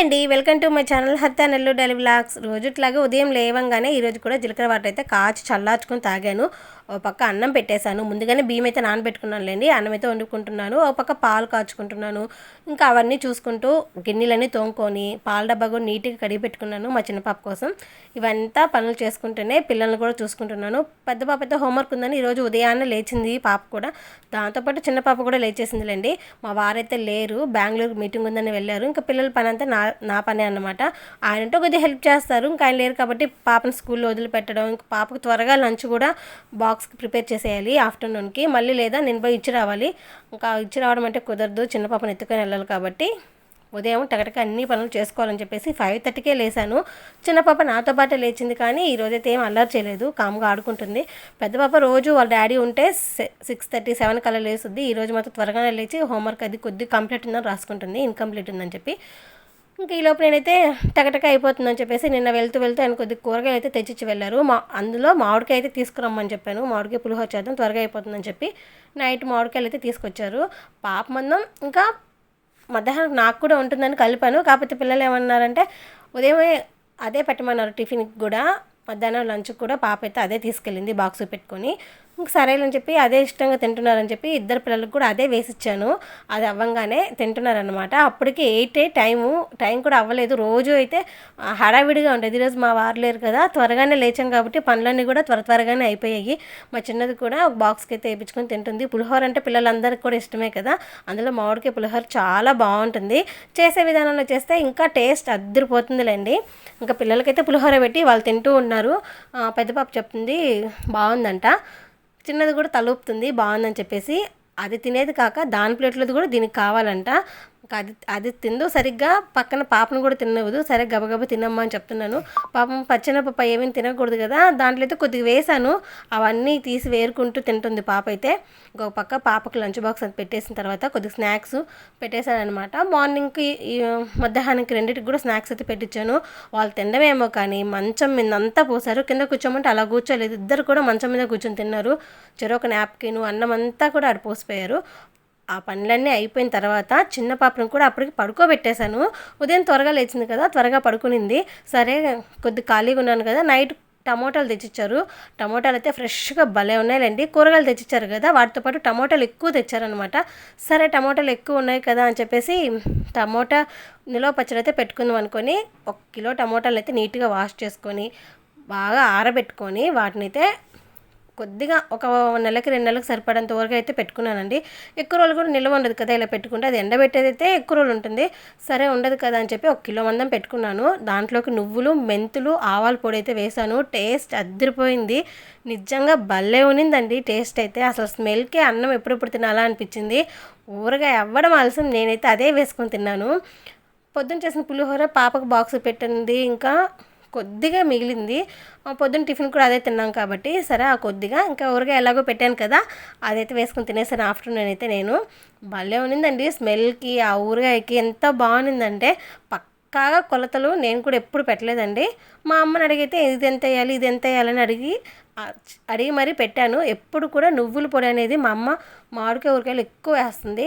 అండి. Welcome to my channel హత్తా నెల్లు డైలీ బ్లాగ్స్ రోజుట్లాగా ఉదయం లేవంగానే ఈరోజు కూడా జీలకర్ర వాటర్ అయితే కాచి చల్లార్చుకొని తాగాను. ఓ పక్క అన్నం పెట్టేశాను. ముందుగానే బియ్యం అయితే నానబెట్టుకున్నానులేండి. అన్నం అయితే వండుకుంటున్నాను. ఓ పక్క పాలు కాచుకుంటున్నాను. ఇంకా అవన్నీ చూసుకుంటూ గిన్నెలన్నీ తోముకొని పాల డబ్బా కూడా నీట్గా కడిగి పెట్టుకున్నాను మా చిన్న పాప కోసం. ఇవంతా పనులు చేసుకుంటూనే పిల్లల్ని కూడా చూసుకుంటున్నాను. పెద్ద పాప అయితే హోంవర్క్ ఉందని ఈరోజు ఉదయాన్నే లేచింది పాప కూడా. దాంతోపాటు చిన్న పాప కూడా లేచేసిందిలేండి. మా వారైతే లేరు. బెంగళూరు మీటింగ్ ఉందని వెళ్ళారు. ఇంకా పిల్లల పని అంతా నా నా పనే అన్నమాట. ఆయనంటే కొద్దిగా హెల్ప్ చేస్తారు. ఇంకా ఆయన లేరు కాబట్టి పాపని స్కూల్లో వదిలిపెట్టడం ఇంకా పాపకు త్వరగా లంచ్ కూడా బాక్స్కి ప్రిపేర్ చేసేయాలి ఆఫ్టర్నూన్కి మళ్ళీ లేదా నేను పోయి ఇచ్చి రావాలి. ఇంకా ఇచ్చి రావడం అంటే కుదరదు. చిన్న పాపను ఎత్తుకొని వెళ్ళాలి కాబట్టి ఉదయం టగటక అన్ని పనులు చేసుకోవాలని చెప్పేసి ఫైవ్ థర్టీకే లేసాను. చిన్న పాప నాతో పాటే లేచింది కానీ ఈరోజైతే ఏం అల్లరి చేయలేదు. కామ్గా ఆడుకుంటుంది. పెద్ద పాప రోజు వాళ్ళ డాడీ ఉంటే సిక్స్ థర్టీ సెవెన్ కల్లా లేస్తుంది. ఈ రోజు మాత్రం త్వరగానే లేచి హోంవర్క్ అది కొద్ది కంప్లీట్ ఉందని రాసుకుంటుంది. ఇన్కంప్లీట్ ఉందని చెప్పి. ఇంకా ఈ లోపు నేనైతే టకటక అయిపోతుందని చెప్పేసి నిన్న వెళ్తూ వెళ్తూ ఆయన కొద్ది కూరగాయలు అయితే తెచ్చిచ్చి వెళ్ళారు. మా అందులో మామిడికాయ అయితే తీసుకురమ్మని చెప్పాను. మామిడికాయ పులిహోర చేద్దాం త్వరగా అయిపోతుందని చెప్పి నైట్ మామిడికాయలు అయితే తీసుకొచ్చారు. పాప మందం ఇంకా మధ్యాహ్నం నాకు కూడా ఉంటుందని కలిపాను. కాకపోతే పిల్లలు ఏమన్నారంటే ఉదయమే అదే పెట్టమన్నారు టిఫిన్కి కూడా మధ్యాహ్నం లంచ్కి కూడా పాప అయితే అదే తీసుకెళ్ళింది బాక్స్ పెట్టుకొని. సరేలని చెప్పి అదే ఇష్టంగా తింటున్నారని చెప్పి ఇద్దరు పిల్లలకు కూడా అదే వేసిచ్చాను. అది అవ్వంగానే తింటున్నారనమాట అప్పటికి ఎయిట్ టైము టైం కూడా అవ్వలేదు. రోజు అయితే హడావిడిగా ఉండేది. ఈరోజు మా వారు లేరు కదా. త్వరగానే లేచాం కాబట్టి పనులన్నీ కూడా త్వర త్వరగానే అయిపోయాయి. మా చిన్నది కూడా ఒక బాక్స్కి అయితే వేయించుకొని తింటుంది. పులిహోర అంటే పిల్లలందరికీ కూడా ఇష్టమే కదా. అందులో మామిడికాయ పులిహోర చాలా బాగుంటుంది. చేసే విధానంలో చేస్తే ఇంకా టేస్ట్ అద్దరిపోతుందిలేండి. ఇంకా పిల్లలకైతే పులిహోర పెట్టి వాళ్ళు తింటూ ఉన్నారు. పెద్ద పాప చెప్తుంది బాగుందంట. చిన్నది కూడా తలూపుతుంది బాగుందని చెప్పేసి అది తినేది కాక దాని ప్లేట్లోది కూడా దీనికి కావాలంట. అది అది తిందో సరిగ్గా పక్కన పాపను కూడా తినవద్దు సరే గబగబా తినమ్మా అని చెప్తున్నాను. పాపం పచ్చెనపప్ప ఏమీ తినకూడదు కదా. దాంట్లో అయితే కొద్దిగా వేసాను అవన్నీ తీసి వేరుకుంటూ తింటుంది పాప అయితే. ఇంకొక పక్క పాపకు లంచ్ బాక్స్ అది పెట్టేసిన తర్వాత కొద్దిగా స్నాక్స్ పెట్టేశాను అనమాట మార్నింగ్కి ఈ మధ్యాహ్నానికి రెండింటికి కూడా స్నాక్స్ అయితే పెట్టించాను వాళ్ళు తినడమేమో కానీ మంచం మీద అంతా పోసారు కింద కూర్చోమంటే అలా కూర్చోలేదు. ఇద్దరు కూడా మంచం మీద కూర్చొని తిన్నారు. చెరొక నాప్కిన్ అన్నం అంతా కూడా ఆడ పోసిపోయారు. ఆ పనులన్నీ అయిపోయిన తర్వాత చిన్న పాపను కూడా అప్పటికి పడుకోబెట్టేశాను. ఉదయం త్వరగా లేచింది కదా త్వరగా పడుకునింది. సరే కొద్ది ఖాళీగా ఉన్నాను కదా నైట్ టమోటాలు తెచ్చిచ్చారు. టమోటాలు అయితే ఫ్రెష్గా భలే ఉన్నాయండి కూరగాయలు తెచ్చిచ్చారు కదా వాటితో పాటు టమోటాలు ఎక్కువ తెచ్చారనమాట. సరే టమోటాలు ఎక్కువ ఉన్నాయి కదా అని చెప్పేసి టమోటా నిలవ పచ్చడి అయితే పెట్టుకుందాం అనుకొని ఒక కిలో టమోటాలు అయితే నీట్గా వాష్ చేసుకొని బాగా ఆరబెట్టుకొని వాటిని అయితే కొద్దిగా ఒక నెలకి రెండు నెలలకు సరిపడంత వరకు అయితే పెట్టుకున్నానండి. ఎక్కువ రోజులు కూడా నిల్వ ఉండదు కదా ఇలా పెట్టుకుంటే అది ఎండబెట్టేది అయితే ఎక్కువ రోజులు ఉంటుంది. సరే ఉండదు కదా అని చెప్పి ఒక కిలో మందం పెట్టుకున్నాను. దాంట్లోకి నువ్వులు మెంతులు ఆవాల పొడి అయితే వేసాను టేస్ట్ అద్దరిపోయింది. నిజంగా భలే ఉనిందండి టేస్ట్ అయితే. అసలు స్మెల్కే అన్నం ఎప్పుడెప్పుడు తినాలా అనిపించింది. ఊరగా అవ్వడం ఆలస్యం. నేనైతే అదే వేసుకొని తిన్నాను. పొద్దున చేసిన పులిహోర పాపకు బాక్స్ పెట్టింది. ఇంకా కొద్దిగా మిగిలింది. పొద్దున్న టిఫిన్ కూడా అదే తిన్నాం కాబట్టి సరే ఆ కొద్దిగా ఇంకా ఊరగా ఎలాగో పెట్టాను కదా అదైతే వేసుకొని తినేసాను ఆఫ్టర్నూన్ అయితే నేను. భలే ఉన్నిందండి స్మెల్కి ఆ ఊరగాయకి ఎంత బాగుండిందంటే పక్కాగా కొలతలు నేను కూడా ఎప్పుడు పెట్టలేదండి. మా అమ్మని అడిగితే ఇది ఎంత వేయాలి ఇది ఎంత వేయాలని అడిగి అడిగి మరీ పెట్టాను. ఎప్పుడు కూడా నువ్వుల పొడి అనేది మా అమ్మ మామిడికాయ ఊరకాయలు ఎక్కువ వేస్తుంది.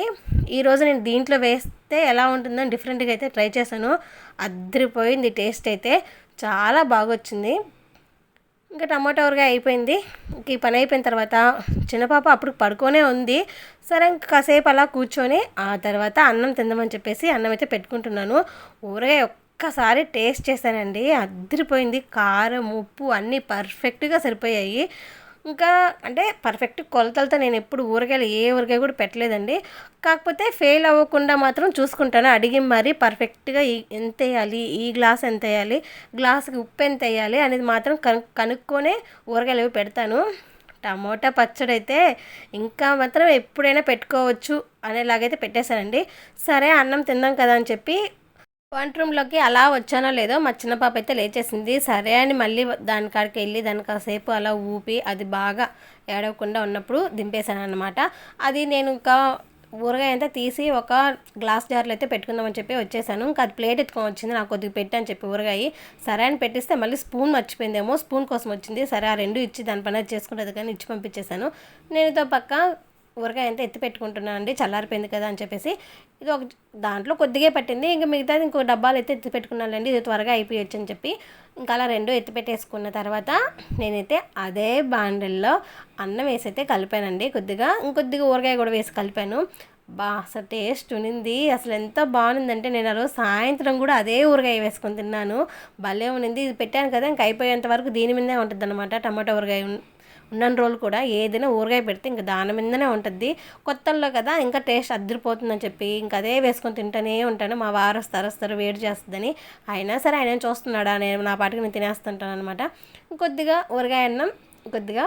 ఈరోజు నేను దీంట్లో వేస్తే ఎలా ఉంటుందని డిఫరెంట్గా అయితే ట్రై చేశాను. అద్దరిపోయింది టేస్ట్ అయితే. చాలా బాగా వచ్చింది ఇంకా టమాటా ఊరగా అయిపోయింది. ఇంక ఈ పని అయిపోయిన తర్వాత చిన్నపాప అప్పుడు పడుకోనే ఉంది. సరే ఇంక కాసేపు అలా కూర్చొని ఆ తర్వాత అన్నం తిందామని చెప్పేసి అన్నం అయితే పెట్టుకుంటున్నాను. ఊరగాయ ఒక్కసారి టేస్ట్ చేశానండి. అద్దరిపోయింది కారం ఉప్పు అన్నీ పర్ఫెక్ట్గా సరిపోయాయి. ఇంకా అంటే పర్ఫెక్ట్ కొలతలతో నేను ఎప్పుడు ఊరగాయలు ఏ ఊరగాయ కూడా పెట్టలేదండి. కాకపోతే ఫెయిల్ అవ్వకుండా మాత్రం చూసుకుంటాను. అడిగి మరీ పర్ఫెక్ట్గా ఈ ఎంత వేయాలి ఈ గ్లాస్ ఎంత వేయాలి గ్లాస్కి ఉప్పు ఎంత వేయాలి అనేది మాత్రం కను కనుక్కొనే ఊరగాయలు ఇవి పెడతాను. టమోటా పచ్చడి అయితే ఇంకా మాత్రం ఎప్పుడైనా పెట్టుకోవచ్చు అనేలాగైతే పెట్టేశానండి. సరే అన్నం తిందాం కదా అని చెప్పి వంట రూమ్లోకి అలా వచ్చానో లేదో మా చిన్న పాప అయితే లేచేసింది. సరే అని మళ్ళీ దాని కాడికి వెళ్ళి దాని కాసేపు అలా ఊపి అది బాగా ఏడవకుండా ఉన్నప్పుడు దింపేశాను అనమాట అది నేను ఇంకా ఊరగాయ అంతా తీసి ఒక గ్లాస్ జార్లో అయితే పెట్టుకుందామని చెప్పి వచ్చేసాను. ఇంకా అది ప్లేట్ ఎత్తుకొని వచ్చింది. నాకు కొద్దిగా పెట్టి అని చెప్పి ఊరగాయ. సరే అని పెట్టిస్తే మళ్ళీ స్పూన్ మర్చిపోయిందేమో. స్పూన్ కోసం వచ్చింది. సరే ఆ రెండు ఇచ్చి దాని పని అది చేసుకుంటుంది కానీ ఇచ్చి పంపించేశాను. నేను పక్క ఊరగాయ అంతా ఎత్తి పెట్టుకుంటున్నాను అండి చల్లారిపోయింది కదా అని చెప్పేసి. ఇది ఒక దాంట్లో కొద్దిగా పట్టింది. ఇంకా మిగతాది ఇంకో డబ్బాలు అయితే ఎత్తి పెట్టుకున్నానండి ఇది త్వరగా అయిపోయొచ్చు అని చెప్పి. ఇంకా అలా రెండు ఎత్తి పెట్టేసుకున్న తర్వాత నేనైతే అదే బాండిల్లో అన్నం వేసి అయితే కలిపానండి. కొద్దిగా ఇంకొద్దిగా ఊరగాయ కూడా వేసి కలిపాను. బా అసలు టేస్ట్ ఉనింది. అసలు ఎంత బాగుందంటే నేను ఆ రోజు సాయంత్రం కూడా అదే ఊరగాయ వేసుకొని తిన్నాను. భలే ఉనింది. ఇది పెట్టాను కదా ఇంక అయిపోయేంత వరకు దీని మీదే ఉంటుంది అనమాట టమాటో ఊరగాయ ఉన్న రోజులు కూడా ఏదైనా ఊరగాయ పెడితే ఇంకా దాని మీదనే ఉంటుంది. కొత్తల్లో కదా ఇంకా టేస్ట్ అద్దరిపోతుందని చెప్పి ఇంకా అదే వేసుకొని తింటూనే ఉంటాను. మా వారు వస్తారు వస్తారు వేడి చేస్తుందని. అయినా సరే ఆయన చూస్తున్నాడా? నేను నా పాటికి నేను తినేస్తుంటాను అనమాట కొద్దిగా ఊరగాయ అన్నం కొద్దిగా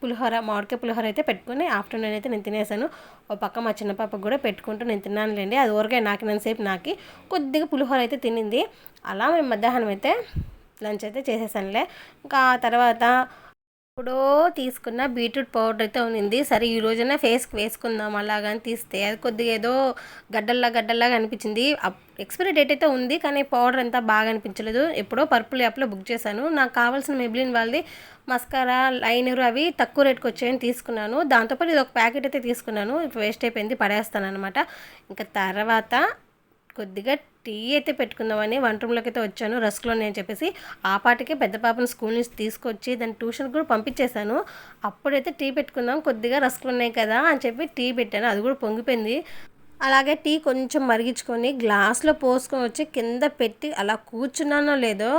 పులిహోర మామిడికాయ పులిహోర అయితే పెట్టుకుని ఆఫ్టర్నూన్ అయితే నేను తినేసాను. ఓ పక్క మా చిన్న పాపకు కూడా పెట్టుకుంటూ నేను తిన్నానులేండి. అది ఊరగాయ నాకినంతసేపు నాకి కొద్దిగా పులిహోర అయితే తినింది. అలా మేము మధ్యాహ్నం అయితే లంచ్ అయితే చేసేసానులే. ఇంకా తర్వాత ఎప్పుడో తీసుకున్న బీట్రూట్ పౌడర్ అయితే ఉంది సరే ఈ రోజున ఫేస్కి వేసుకుందాం అలాగని తీస్తే అది కొద్దిగా ఏదో గడ్డల్లా గడ్డల్లాగా అనిపించింది. ఎక్స్పైరీ డేట్ అయితే ఉంది కానీ పౌడర్ అంతా బాగా అనిపించలేదు. ఎప్పుడో పర్పుల్ యాప్లో బుక్ చేశాను. నాకు కావాల్సిన మెబ్లిన్ వాళ్ళది మస్కారా లైనర్ అవి తక్కువ రేట్కి వచ్చాయని తీసుకున్నాను. దాంతోపాటు ఇది ఒక ప్యాకెట్ అయితే తీసుకున్నాను. ఇప్పుడు వేస్ట్ అయిపోయింది పడేస్తాను అనమాట ఇంకా తర్వాత కొద్దిగా టీ అయితే పెట్టుకుందామని వంట రూమ్లోకి అయితే వచ్చాను. రస్క్లో నేను చెప్పేసి ఆ పాటికి పెద్ద పాపను స్కూల్ నుంచి తీసుకొచ్చి దాన్ని ట్యూషన్ కూడా పంపించేశాను. అప్పుడైతే టీ పెట్టుకుందాం కొద్దిగా రస్క్లు ఉన్నాయి కదా అని చెప్పి టీ పెట్టాను. అది కూడా పొంగిపోయింది. అలాగే టీ కొంచెం మరిగించుకొని గ్లాస్లో పోసుకొని వచ్చి కింద పెట్టి అలా కూర్చున్నానో లేదో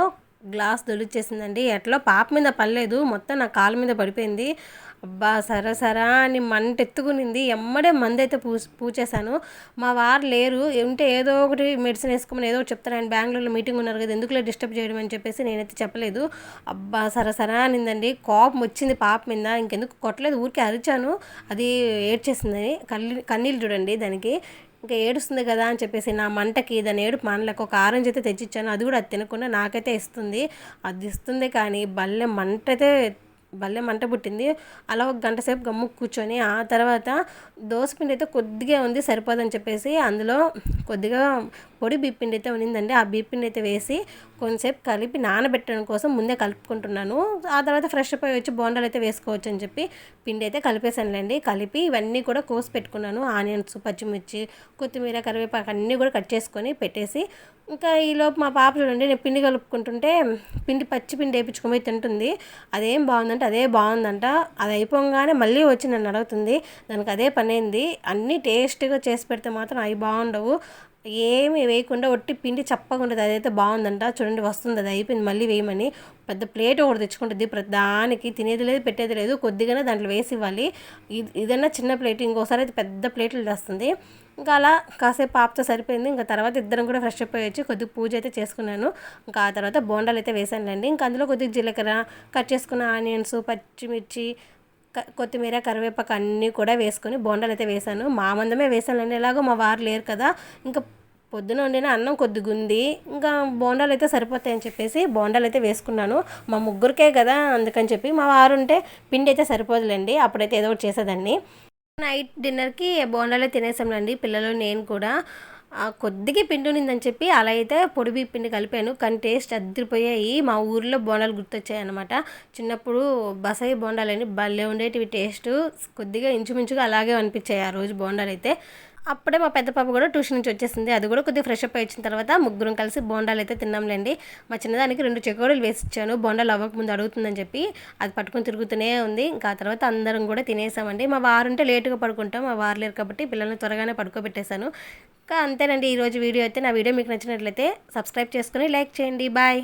గ్లాస్ దొలిచేసిందండి ఎట్లా? పాప మీద పడలేదు. మొత్తం నా కాళ్ళ మీద పడిపోయింది. అబ్బా సరే సరా అని మంట ఎత్తుకునింది ఎమ్మడే మంది అయితే పూ పూచేశాను. మా వారు లేరు. ఉంటే ఏదో ఒకటి మెడిసిన్ వేసుకోమని ఏదో ఒకటి చెప్తాను ఆయన బెంగళూరులో మీటింగ్ ఉన్నారు కదా ఎందుకులే డిస్టర్బ్ చేయడం అని చెప్పేసి నేనైతే చెప్పలేదు. అబ్బా సరే సరా అనిందండి. కోపం వచ్చింది పాప మీద. ఇంకెందుకు కొట్టలేదు. ఊరికే అరిచాను. అది ఏడ్చేసిందని కళ్ళు కన్నీళ్ళు చూడండి దానికి. ఇంకా ఏడుస్తుంది కదా అని చెప్పేసి నా మంటకి దాని ఏడుపు మనలకు ఒక ఆరెంజ్ అయితే తెచ్చిచ్చాను. అది కూడా అది తినకుండా నాకైతే ఇస్తుంది. అది ఇస్తుంది కానీ బల్లె మంట అయితే భలే మంట పుట్టింది. అలా ఒక గంట సేపు గమ్ము కూర్చొని ఆ తర్వాత దోసపిండి అయితే కొద్దిగా ఉంది సరిపోదని చెప్పేసి అందులో కొద్దిగా పొడి బీపిండి అయితే ఉన్నిందండి ఆ బీపిండి అయితే వేసి కొంచెంసేపు కలిపి నానబెట్టడం కోసం ముందే కలుపుకుంటున్నాను. ఆ తర్వాత ఫ్రెష్ అప్ వచ్చి బోండాలు అయితే వేసుకోవచ్చు అని చెప్పి పిండి అయితే కలిపేసానులేండి కలిపి ఇవన్నీ కూడా కోసి పెట్టుకున్నాను. ఆనియన్స్ పచ్చిమిర్చి కొత్తిమీర కరివేపాకు అన్నీ కూడా కట్ చేసుకొని పెట్టేసి ఇంకా ఈలోపు మా పాప చూడండి నేను పిండి కలుపుకుంటుంటే పిండి పచ్చి పిండి వేయించుకొని తింటుంది. అదేం బాగుందంటే అదే బాగుందంట. అది అయిపోగానే మళ్ళీ వచ్చి నన్ను అడుగుతుంది దానికి అదే పని అయింది. అన్నీ టేస్ట్గా చేసి పెడితే మాత్రం అవి బాగుండవు. ఏమి వేయకుండా ఒట్టి పిండి చప్పగా ఉంటుంది. అదైతే బాగుందంట. చూడండి వస్తుంది. అది అయిపోయింది. మళ్ళీ వేయమని. పెద్ద ప్లేట్ ఒకటి తెచ్చుకుంటుంది. దానికి తినేది లేదు పెట్టేది లేదు. కొద్దిగానే దాంట్లో వేసి ఇవ్వాలి. ఇదన్నా చిన్న ప్లేట్. ఇంకోసారి అయితే పెద్ద ప్లేట్లు తెస్తుంది. ఇంకా అలా కాసేపు పాపతో సరిపోయింది. ఇంకా తర్వాత ఇద్దరం కూడా ఫ్రెష్ అప్ వచ్చి కొద్దిగా పూజ అయితే చేసుకున్నాను. ఇంకా ఆ తర్వాత బోండాలు అయితే వేసానులేండి. ఇంకా అందులో కొద్దిగా జీలకర్ర కట్ చేసుకున్న ఆనియన్స్ పచ్చిమిర్చి కొత్తిమీర కరివేపాకు అన్నీ కూడా వేసుకొని బోండాలు అయితే వేసాను. మా మందమే వేసానండి ఎలాగో మా వారు లేరు కదా. ఇంకా పొద్దున వండిన అన్నం కొద్దిగా ఉంది ఇంకా బోండాలు అయితే సరిపోతాయని చెప్పేసి బోండాలు అయితే వేసుకున్నాను. మా ముగ్గురికే కదా అందుకని చెప్పి. మా వారు ఉంటే పిండి అయితే సరిపోదులేండి. అప్పుడైతే ఏదో ఒకటి చేసేదాన్ని. నైట్ డిన్నర్కి బోండాలే తినేసాంలేండి పిల్లలు నేను కూడా. కొద్దిగా పిండి ఉన్నిందని చెప్పి అలా అయితే పొడి పిండి కలిపాను. కానీ టేస్ట్ అద్దరిపోయాయి. మా ఊర్లో బోండాలు గుర్తొచ్చాయి అనమాట చిన్నప్పుడు బసాయి బోండాలని భలే ఉండేటివి టేస్ట్. కొద్దిగా ఇంచుమించుగా అలాగే అనిపించాయి ఆ రోజు బోండాలు అయితే. అప్పుడే మా పెద్ద పాప కూడా ట్యూషన్ నుంచి వచ్చేసింది. అది కూడా కొద్దిగా ఫ్రెష్ అప్ వచ్చిన తర్వాత ముగ్గురం కలిసి బోండాలు అయితే తిన్నాంలేండి. మా చిన్నదానికి రెండు చెకోడీలు వేసి ఇచ్చాను బోండాలు అవ్వకముందు అడుగుతుందని చెప్పి అది పట్టుకొని తిరుగుతూనే ఉంది. ఇంకా ఆ తర్వాత అందరం కూడా తినేసామండి. మా వారు ఉంటే లేటుగా పడుకుంటాం. మా వారు లేరు కాబట్టి పిల్లల్ని త్వరగానే పడుకోబెట్టేశాను. ఇంకా అంతేనండి. ఈరోజు వీడియో అయితే నా వీడియో మీకు నచ్చినట్లయితే సబ్స్క్రైబ్ చేసుకుని లైక్ చేయండి. బాయ్